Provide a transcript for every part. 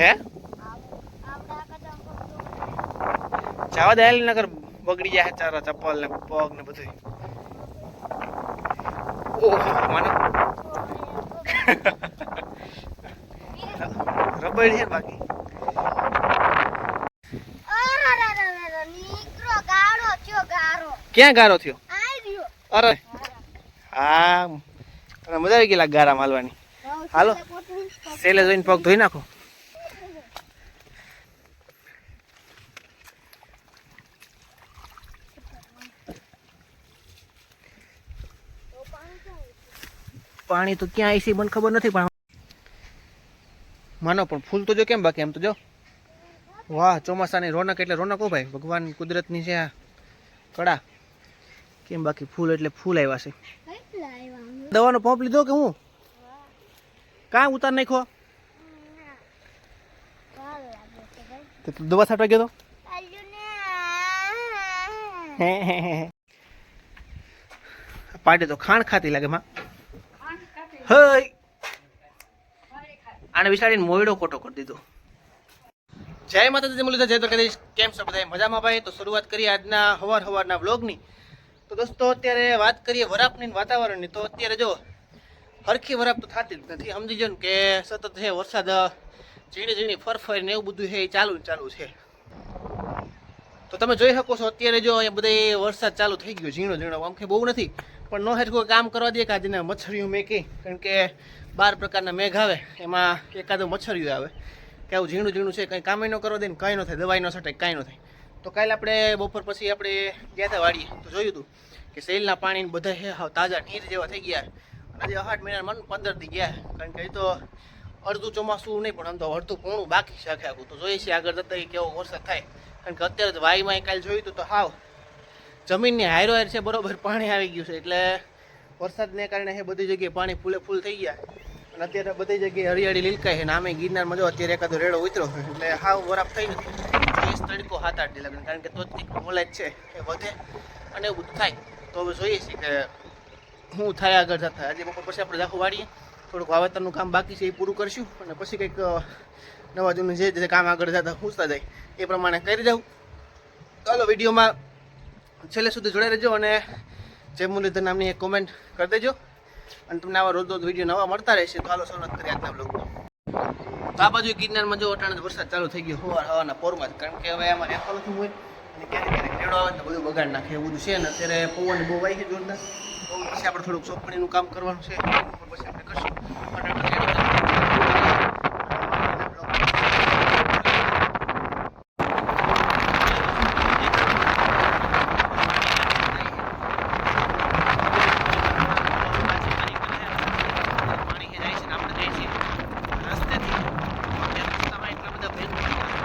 હે? જવા દે નગર બગડી જાય ચારા ચપ્પલ ને પગ ને બધું રબડ છે બાકી. ક્યાં ગારો થયો? અરે. હા મજા આવી ગયેલા ગારા માલવાની. હાલો. સેલે જોઈને પગ ધોઈ નાખો. પાણી તો ક્યાં આવી મને ખબર નથી, પણ માનો, પણ ફૂલ તો જો કેમ બાકી? એમ તો જો. વાહ, ચોમાસાની રોનક એટલે રોનક ભાઈ. ભગવાન કુદરતની છે આ કળા. કેમ બાકી ફૂલ એટલે ફૂલ આવ્યા છે? દવાનો પંપ લીધો કે હું? કાં ઉતાર નાખો દવા છાંટવા ગયો તો? પાટી તો ખાણ ખાતી લાગે, માં. હય. આને વિચારીને મોયડો ખોટો કરી દીધો. જય માતાજી મુરલીધર, જય દ્વારકાધીશ. કેમ છો બધા મજામાં ભાઈ? તો શરૂઆત કરીએ આજના હવાર હવારના બ્લોગની તો દોસ્તો, અત્યારે વાત કરીએ વરાપની વાતાવરણની. તો અત્યારે જો, હરખી વરાપ તો થતી જ નથી. સમજી જો કે સતત છે વરસાદ, ઝીણી ઝીણી ફરફરી ને એવું બધું છે, એ ચાલુ ને ચાલુ છે. તો તમે જોઈ શકો છો, અત્યારે જો અહીંયા બધે વરસાદ ચાલુ થઈ ગયો, ઝીણો ઝીણો. આમ કે બહુ નથી. પણ નો કોઈ કામ કરવા દે કે મચ્છરિયું મેકી. કારણ કે બાર પ્રકારના મેઘ આવે, એમાં એકાદો મચ્છરીઓ આવે. કે આવું ઝીણું ઝીણું છે, કંઈ કામે ન કરવા દે ને કાંઈ ન થાય, દવાઈ ન છટે, કાંઈ ન થાય. તો કાલે આપણે બપોર પછી આપણે ગયા હતા વાડીએ. તો જોયું હતું કે સેલના પાણી બધા હે, હાવ તાજા નીર જેવા થઈ ગયા. અને હજી આઠ મહિના મન પંદર દી ગયા. કારણ કે એ તો અડધું ચોમાસું નહીં, પણ આમ તો અડધું પૂણું બાકી છે આખે આખું. તો જોઈએ છીએ આગળ જતા કેવો વરસાદ થાય. કારણ કે અત્યારે તો વાયમાં કાલે જોયું હતું તો હાવ જમીનની હાયરો છે, બરોબર, પાણી આવી ગયું છે. એટલે વરસાદને કારણે હે બધી જગ્યાએ પાણી ફૂલે ફૂલ થઈ ગયા. અને અત્યારે બધી જગ્યાએ હરિયાળી લીલકાય છે. નામે ગિરનારમાં જો અત્યારે એકાદો રેડો ઉતરો એટલે હાવ વરાપ થઈ નથી તડકો હાથ આઠ લાગે કારણ કે તો જ મોલેજ છે એ વધે અને એવું બધું થાય. તો હવે જોઈએ છીએ કે હું થાય આગળ જતા. આજે બપોર પછી આપણે દાખવું વાળીએ. થોડુંક વાવેતરનું કામ બાકી છે, એ પૂરું કરશું. અને પછી કંઈક નવા જૂનું જે જે કામ આગળ જતા પૂછતા જાય, એ પ્રમાણે કરી દઉં ચાલો વિડીયોમાં છેલ્લે સુધી જોડાઈ રહેજો અને જય મુરલીધર નામની એક કોમેન્ટ કરી દેજો. અને તમને આવા રોજ રોજ વીડિયો નવા મળતા રહેશે તો હાલો શરૂઆત કરી આજના બ્લોગમાં તો આ બાજુ ગિરનારમાં જો અટાણે વરસાદ ચાલુ થઈ ગયો હોવા હવાના પોરમાં જ. કારણ કે હવે આમાં એકલો નથી હોય અને ક્યારેક ક્યારેક રેડો આવે તો બધું બગાડ નાખે એવું બધું છે. ને અત્યારે પવન બહુ વાય છે જોરદાર. પછી આપણે થોડુંક સોંપણીનું કામ કરવાનું છે. પછી આપણે કરશું અટાણે રેડો પાણી કે જાય છે ને આપણે જઈએ છીએ રસ્તેથી ત્યાં રસ્તામાં એટલા બધા ભેજ પડી ગયા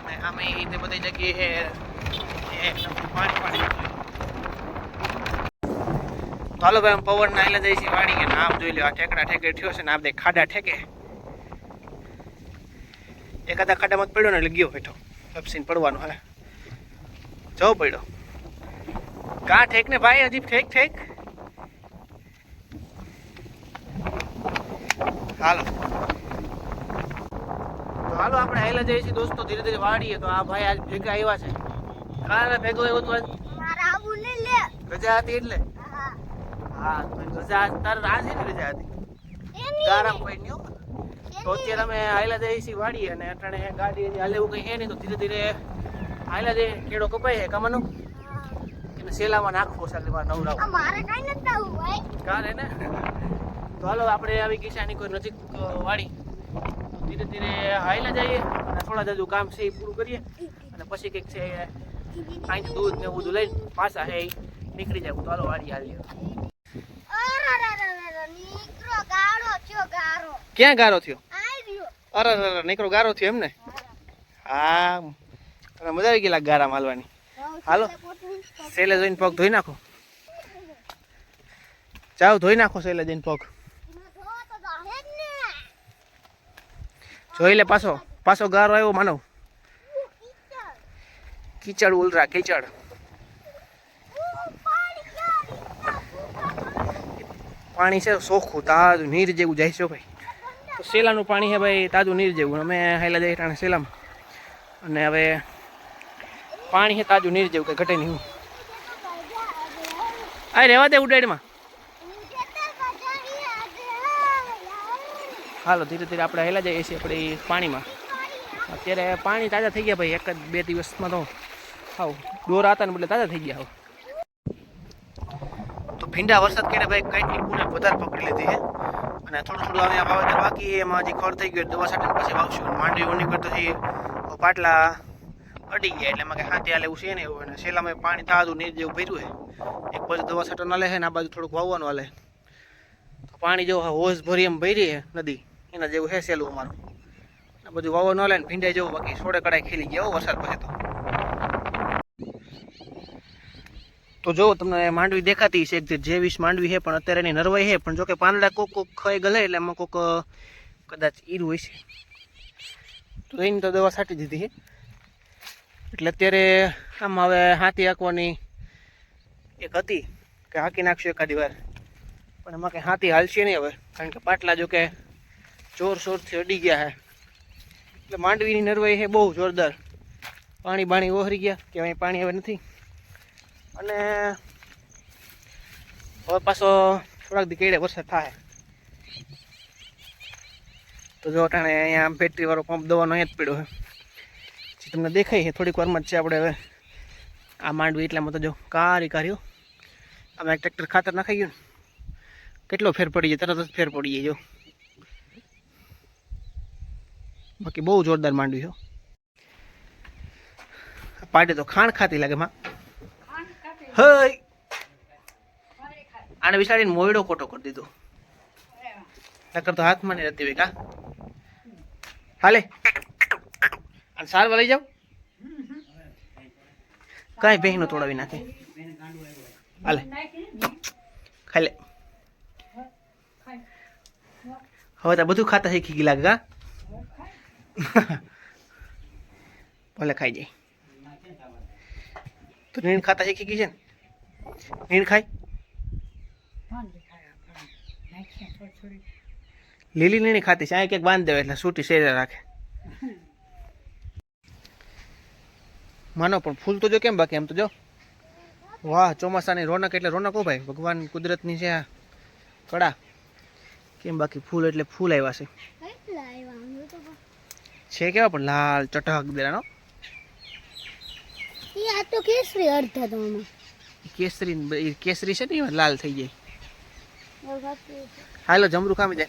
અને આમે એ રીતે બધી જગ્યાએ એક નંબર પાણી પાણી હતું. હાલો ભાઈ પવન ના એટલે જઈએ વાણી કે નામ જોઈ લો આ ઠેકડા ઠેકે થયો છે ને આ બધા ખાડા ઠેકે. એકાદા ખાડામાં પડ્યો ને એટલે ગયો બેઠો લપસીને પડવાનો હે. જવો પડ્યો. કા ઠેક ને ભાઈ હજી ઠેક ઠેક? હાલો. તો હાલો આપણે હાઈલા જઈએ છીએ દોસ્તો ધીરે ધીરે વાળીએ તો આ ભાઈ આજ ભેગા આવ્યા છે. કાલે ભેગો આવ્યો તો રજા હતી એટલે. હા તો રજા તારે આજે ને રજા હતી? ગારામ કોઈ નહીં તો અત્યારે અમે હાઈલા જઈએ છીએ વાડીએ અને અટાણે ગાડી હાલે એવું કંઈ નહીં તો ધીરે ધીરે હાઈલા જઈએ. કેળો કપાય છે કમાનું? કે સેલામાં નાખવો છે મારે નવરાવ કાલે ને? તો હાલો આપણે આવી કિસાની કોઈ નજીક વાડી. ધીરે ધીરે હાઈલા જઈએ અને થોડા જજુ કામ છે એ પૂરું કરીએ. અને પછી કંઈક છે અહીંથી દૂધ ને એવું બધું લઈને પાછા એ નીકળી જાય તો હાલો વાડી હાલીએ ક્યાં ગારો થયો? અરે અરે નીકળો ગારો થયો એમ ને હા તને મજા આવી ગયેલા ગારા માલવાની. હાલો. સેલે જોઈને પગ ધોઈ નાખો. જાઓ ધોઈ નાખો સેલે જઈને પગ. જોઈ લે પાછો. પાછો ગારો આવ્યો માનવ. કીચડ ઉલરા કીચડ. પાણી છે ચોખ્ખું તાજું નીર જેવું જાય છે ભાઈ. તો સેલાનું પાણી છે ભાઈ, તાજું નીર જેવું. અમે હેલા જઈએ ટાણે સેલામાં. અને હવે પાણી છે, તાજું નીર જેવું, કંઈ ઘટે નહીં આ રહેવા દે ઉડાડમાં. હાલો, ધીરે ધીરે આપણે હેલા જઈએ છીએ આપણે પાણીમાં. અત્યારે પાણી તાજા થઈ ગયા ભાઈ, એક જ બે દિવસમાં તો. હાવ દોરા હતા ને એટલે તાજા થઈ ગયા તો ભીંડા વરસાદ કરીને ભાઈ કંઈક પૂરે વધારે પકડી લીધી છે. અને થોડું થોડું હવે વાવેતર બાકી એમાં હજી ખડ થઈ ગયો દવા છાંટીને પછી વાવશું. માંડવી ઓની કરતો પાટલા અડી ગયા એટલે એમાં કે હાથે હાલે એવું છે ને એવું. અને શેલામાં પાણી તાજું નીર જેવું ભર્યું છે. એક બાજુ દવા છાંટવાનું હાલે છે ને આ બાજુ થોડુંક વાવવાનું હાલે. તો પાણી જેવું હોશ ભરી એમ ભરી નદી. એના જેવું છે સેલું અમારું. બધું વાવવાનું હાલે ને ભીંડાઈ જેવું બાકી સોડે કડાઈ ખીલી ગયા વરસાદ પછી તો. તો જો તમને માંડવી દેખાતી છે જે વીસ માંડવી છે, પણ અત્યારે એની નરવાઈ છે, પણ જો કે પાંદડા કોક કોક ખાઈ ગલે, એટલે એમાં કોક કદાચ ઈરું હોય છે તો એની તો દવા છાંટી દીધી છે. એટલે અત્યારે આમ હવે હાથી હાંકવાની એક હતી, કે હાંકી નાખશું એકાદી વાર. પણ એમાં કંઈ હાથી હાલશે નહીં હવે, કારણ કે પાટલા જો કે જોર શોરથી અડી ગયા છે. એટલે માંડવીની નરવાઈ છે બહુ જોરદાર. પાણી બાણી ઓહરી ગયા, કે અહીં પાણી હવે નથી. અને હવે પાછો થોડાક દી કેડે વરસાદ થાય. તો જો ટાણે અહીંયા બેટરી વાળો પંપ દવાનો અહીંયા જ પડ્યો જે તમને દેખાય છે, થોડીક વારમાં જ છે આપણે હવે. આ માંડવી એટલામાં તો જો કારી કાર્યો આમાં એક ટ્રેક્ટર ખાતર નાખાઈ ગયું કેટલો ફેર પડી જાય, તરત જ ફેર પડી જાય જો. બાકી બહુ જોરદાર માંડવી છો પાડે તો ખાણ ખાતી લાગે, માં. હય. આને વિચારીને મોયડો ખોટો કરી દીધો. નકર તો હાથમાં નહીં રહેતી હોય કા? હાલે. અને સારવા લઈ જાવ કાંઈ બહેનો તોડાવી નાખે. હાલે. ખાલે હવે તો બધું ખાતા શીખી ગઈ લાગે કા? ભલે ખાઈ જાય. તો ખાતા શીખી ગઈ છે ને? નીણ ખાય લીલી નીણી ખાતી છે. આ ક્યાંક બાંધી દેવે એટલે સૂટી શેરે રાખે. માનો પણ ફૂલ તો જો કેમ બાકી? એમ તો જો. વાહ, ચોમાસાની રોનક એટલે રોનક હો ભાઈ. ભગવાન કુદરતની છે આ કળા. કેમ બાકી ફૂલ એટલે ફૂલ આવ્યા છે. છે કેવા પણ? લાલ, ચટક દેરાનો આ તો કેસરી અડધા તો આમાં કેસરી કેસરી છે ને લાલ થઈ જાય. હાલો જમરૂ ખામી જાય.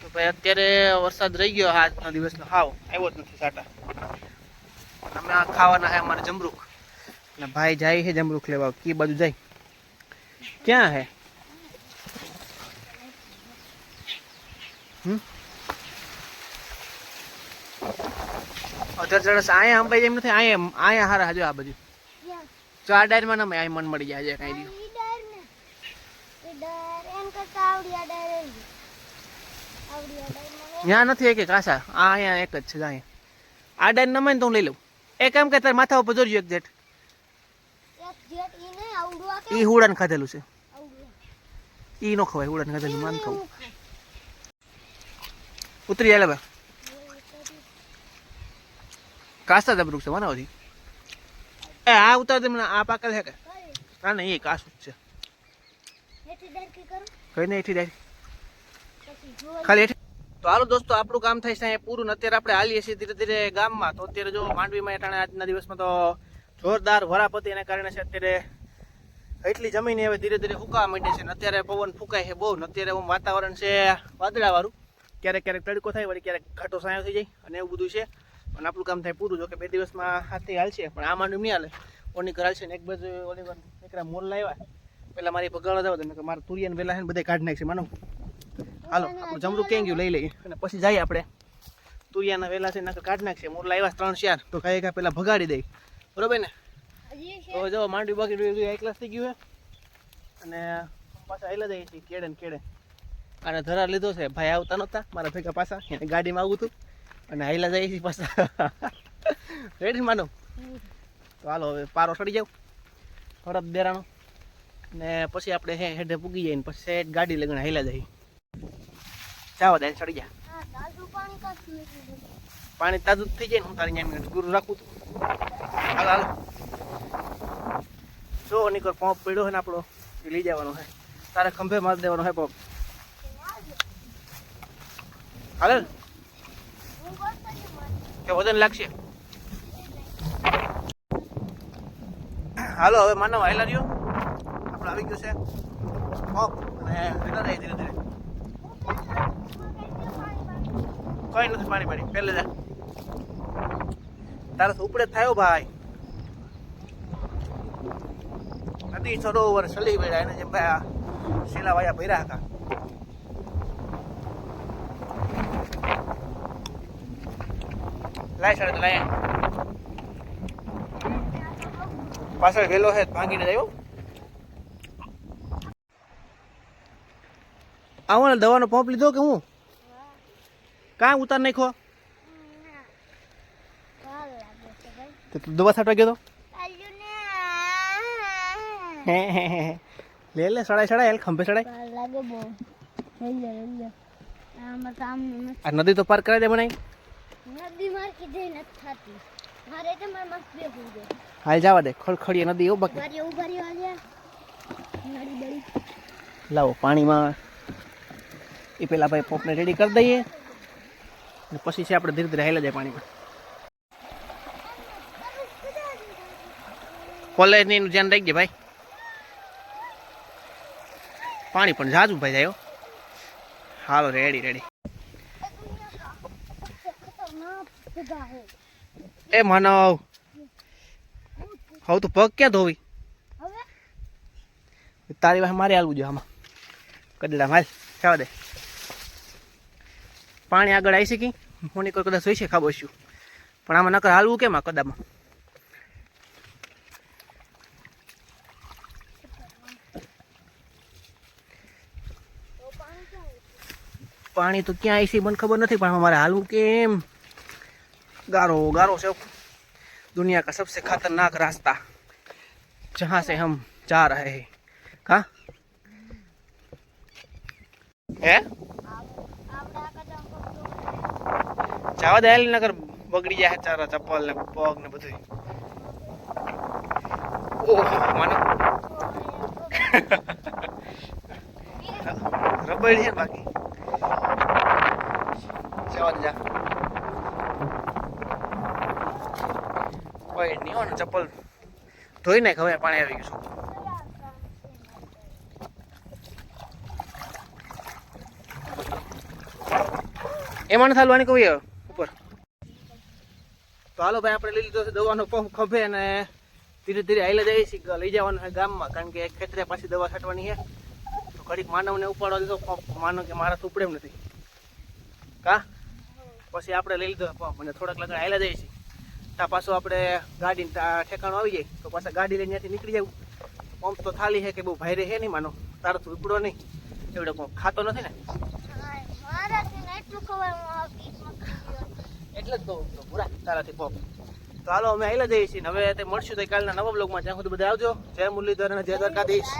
તો ભાઈ અત્યારે વરસાદ રહી ગયો આજનો દિવસનો. હાવ આવ્યો જ નથી સાટા. અમે આ ખાવાના હે અમારે જમરૂખ. એટલે ભાઈ જાય છે જમરૂખ લેવા. કી બાજુ જાય? ક્યાં હે? હમ? અધર ચડસ અહીંયા અંબાઈ એમ નથી અહીંયા અહીંયા હારા હજુ આ બાજુ. જો આ ડાયરમાં નમે અહીં મન મળી જાય છે કાંઈ દીધું ને. ડાયર ત્યાં નથી એક કાસા આ અહીંયા એક જ છે અહીંયા. આ ડાયર નમે ને તો હું લઈ લઉં. એક કામ કે તારા માથા ઉપર જોરજો એક જેટ ઈ ને હુડાને ખાધેલું છે. ઈ નો ખવાય હુડન ખાધેલું માન ખાવું ઉતરી આલે ભાઈ કાસા દબરૂક છે માનવથી એ આ ઉતાર મને આ પાકલ છે કે? ના નહીં એ કાસું જ છે. કઈ નહીં એઠી જાય ખાલી એઠી તો હાલો દોસ્તો આપણું કામ થાય છે પૂરું અત્યારે આપણે હાલીએ છીએ ધીરે ધીરે ગામમાં. તો અત્યારે જો માંડવીમાં એટાણે આજના દિવસમાં તો જોરદાર વરાપતિ એના કારણે છે અત્યારે એટલી જમીન હવે ધીરે ધીરે ફૂંકાવા માંડી છે ને અત્યારે પવન ફૂંકાય છે બહુ ને અત્યારે આમ વાતાવરણ છે વાદળાવાળું. ક્યારેક ક્યારેક તડકો થાય વળી ક્યારેક ઘાટો સાયો થઈ જાય અને એવું બધું છે. અને આપણું કામ થાય પૂરું, જો કે બે દિવસમાં હાથથી હાલશે પણ આ માંડવી નહીં હાલે. ઓની ઘર હાલશે ને, એક બાજુ ઓલી એકરા મોલ લાવ્યા પેલા મારી પગાળ જવા ને મારા તુરિયાને વેલા છે ને બધે કાઢી નાખશે, માનો. હાલો, આપણું જમરૂ ક્યાં ગયું? લઈ લઈએ. અને પછી જઈએ આપણે. તુરિયાના વેલા છે નાખે કાઢી નાખશે. મોર લાવ્યા ત્રણ ચાર. તો કાંઈ કાંઈ પેલા ભગાડી દઈ બરોબર ને? તો જો માંડવી બાકી એક ક્લાસ થઈ ગયું છે. અને પાછા આવેલા જઈએ છીએ કેડે ને કેડે અને ધરા લીધો છે, ભાઈ આવતા નહોતા. મારા ભેગા પાછા ગાડીમાં આવું હતું. અને હાઈલા જાય છે પાછા. રેડી માનો. તો હાલો હવે પારો ચડી જાવ થોડા બેરાણો ને પછી આપણે હે હેડે પૂગી ને પછી સેટ ગાડી લગીને હાઈલા જઈએ. જાવા દે ચડી જા. પાણી તાજુ થઈ જાય ને હું તારી અહીંયા ગુરુ રાખું છું. હાલો હાલો. જો નીકળ પંપ પડ્યો છે ને આપણો એ લઈ જવાનો છે. તારે ખંભે મારી દેવાનો છે પંપ. હાલે. કે વજન લાગશે. હાલો, હવે માનવ હાલા રહ્યો. આપણે આવી ગયું છે. અને ધીરે ધીરે. કઈ નથી, પાણી પાણી. પહેલે જા. તારે ઉપડે થયો ભાઈ. નદી સરોવર સલી વેડા એને જે શીલા વાયા ભર્યા હતા. લાય સાડે લાય. પાછળ વેલો છે ભાંગીને જાય આવો ને દવાનો પંપ લીધો કે હું? કાં ઉતાર તું દવા છાંટવા ગયો તો. લે લે સડાય સડાય હેલ ખંભે સડાય. લાગે બહુ. આ નદી તો પાર કરાવી દે બનાવી. નદી માર કીધે નથી થતી. મારે તો માર મસ્ત બેસવું છે હાલ જવા દે ખડખડીએ નદી ઊભા મારી ઊભા રહ્યો આલ્યા નડી બળી. લાવો પાણીમાં. એ પેલા ભાઈ પોપને રેડી કરી દઈએ. અને પછી છે આપણે ધીરે ધીરે હાલે જાય પાણીમાં. કોલેજની ધ્યાન રાખજે ભાઈ. પાણી પણ જાજુ ભાઈ જાય હાલો રેડી રેડી એ માનવ. હવે તું પગ ક્યાં ધોવી? તારી પાસે મારે હાલવું જોઈએ આમાં. કદડા માલ ખાવા દે. પાણી આગળ આવી શકી? મોની કોઈ કદાચ હોય છે ખાબો છું પણ આમાં નકર હાલવું કેમ આ કદામાં? પાણી પાણી તો ક્યાં આવી છે મને ખબર નથી પણ અમારે હાલવું કેમ? गारो गारो से दुनिया का सबसे खतरनाक रास्ता जहाँ से हम जा रहे हैं कहा है આપણે આ કદમ કરતો જવા દે હાલ નગર બગડી જાય ચારા ચપ્પલ ને પગ ને બધું ઓહ મને રબડ છે બાકી જવા દે જા કોઈ નહીં હો ને ચપ્પલ ધોઈ નાખ હવે પાણી આવી ગયું એમાં થાલવાની કહું ઉપર. તો હાલો ભાઈ, આપણે લઈ લીધો છે દવાનો પંપ ખભે અને ધીરે ધીરે હાઈલા જઈએ છીએ લઈ જવાનું છે ગામમાં, કારણ કે ખેતરે પાછી દવા છાંટવાની છે. તો ઘડીક માનવને ઉપાડવા દીધો માનવ કે મારા ઉપડે નથી. કા? પછી આપણે લઈ લીધો પંપ અને થોડાક લગન હાઈલા જઈએ છીએ. ત્યાં પાછું આપણે ગાડી ઠેકાણું આવી જાય. તો પાછા ગાડી લઈને ત્યાંથી નીકળી જવું પંપ તો થાલી છે કે બહુ ભાઈ રહે નહીં માનો. તારો તો ઉપડો નહીં. એવડો કોઈ ખાતો નથી ને? એટલું જ કહું પૂરા તારાથી પંપ તો હાલો, અમે આવેલા જઈએ છીએ હવે તે મળશું તો કાલના નવા બ્લોગમાં ત્યાં સુધી બધા આવજો. જય મુરલીધર અને જય દ્વારકાધીશ.